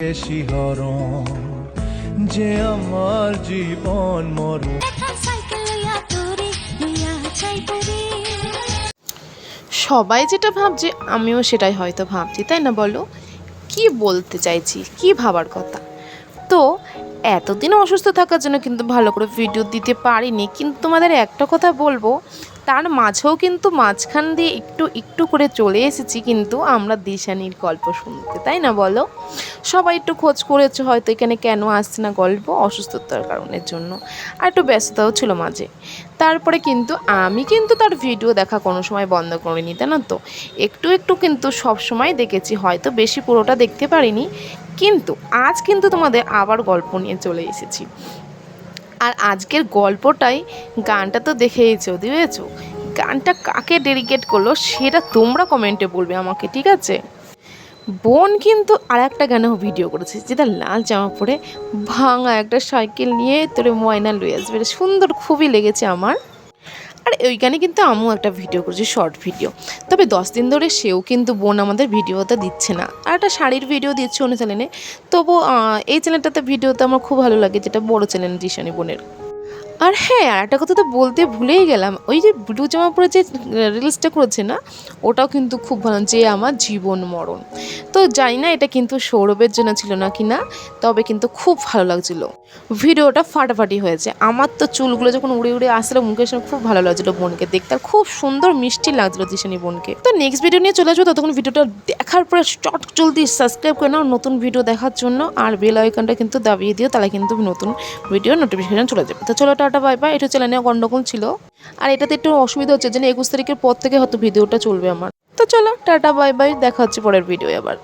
শিহরণ যে আমার জীবন মরণ। সবাই যেটা ভাবছে আমিও সেটাই হয়তো ভাবছি তাই না বলো? কি বলতে চাইছি কি ভাবার কথা? তো এতদিন অসুস্থ থাকার জন্য কিন্তু ভালো করে ভিডিও দিতে পারিনি কিন্তু তোমাদের একটা কথা বলব তার মাঝেও কিন্তু মাঝখান দিয়ে একটু একটু করে চলে এসেছি কিন্তু আমরা দিশানির গল্প শুনতে তাই না বলো? সবাই একটু খোঁজ করেছে হয়তো এখানে কেন আসছে না গল্প অসুস্থতার কারণের জন্য। আর একটু ব্যস্ততাও ছিল মাঝে। তারপরে কিন্তু আমি কিন্তু তার ভিডিও দেখা কোনো সময় বন্ধ করিনি, তাই না তো? একটু একটু কিন্তু সব সময় দেখেছি, হয়তো বেশি পুরোটা দেখতে পারিনি। কিন্তু আজ কিন্তু তোমাদের আবার গল্প নিয়ে চলে এসেছি। আর আজকের গল্পটাই গানটা তো দেখেইছো দিয়েছ গানটা কাকে ডেডিকেট করল সেটা তোমরা কমেন্টে বলবে আমাকে, ঠিক আছে? বোন কিন্তু আর একটা গানেও ভিডিও করেছে, যেটা লাল জামা পরে ভাঙা একটা সাইকেল নিয়ে তোরে ময়না লয়ে আসবে। সুন্দর, খুবই লেগেছে আমার। আর ওই গানে কিন্তু আমিও একটা ভিডিও করেছি, শর্ট ভিডিও। তবে দশ দিন ধরে সেও কিন্তু বোন আমাদের ভিডিওটা দিচ্ছে না। আর একটা শাড়ির ভিডিও দিচ্ছে অন্য চ্যানেলে। তবু এই চ্যানেলটাতে ভিডিওতে আমার খুব ভালো লাগে, যেটা বড় চ্যানেল দিশানি বোনের। আর হ্যাঁ আর একটা কথা তো বলতে ভুলেই গেলাম। ওই যে ব্লু জামা পরে যে রিলসটা করেছে না, ওটাও কিন্তু খুব ভালো যে আমার জীবন মরণ। তো জানি না এটা কিন্তু সৌরভের জন্য ছিল না কি না তবে কিন্তু খুব ভালো লাগছিল। ভিডিওটা ফাটাফাটি হয়েছে। আমার তো চুলগুলো যখন উড়ে উড়ে আসলে মুখের সামনে খুব ভালো লাগছিল বোনকে দেখতে। আর খুব সুন্দর মিষ্টি লাগছিল দিশানি বোনকে। তো নেক্সট ভিডিও নিয়ে চলে আসব। ততক্ষণ ভিডিওটা দেখার পরে চট জলদি সাবস্ক্রাইব করে নাও। নতুন ভিডিও দেখার জন্য। আর বেল আইকনটা কিন্তু দাবিয়ে দিও, তাহলে কিন্তু নতুন ভিডিও নোটিফিকেশন চলে যাবে। তো চলো টাটা বাই বাই এটা চ্যানেলে গন্ডগোল ছিল। আর এটাতে একটু অসুবিধা হচ্ছে, যেন একুশ তারিখের পর থেকে হয়তো ভিডিওটা চলবে আমার। তো চলো, টাটা, বাই বাই, দেখা হচ্ছে পরের ভিডিও আবার।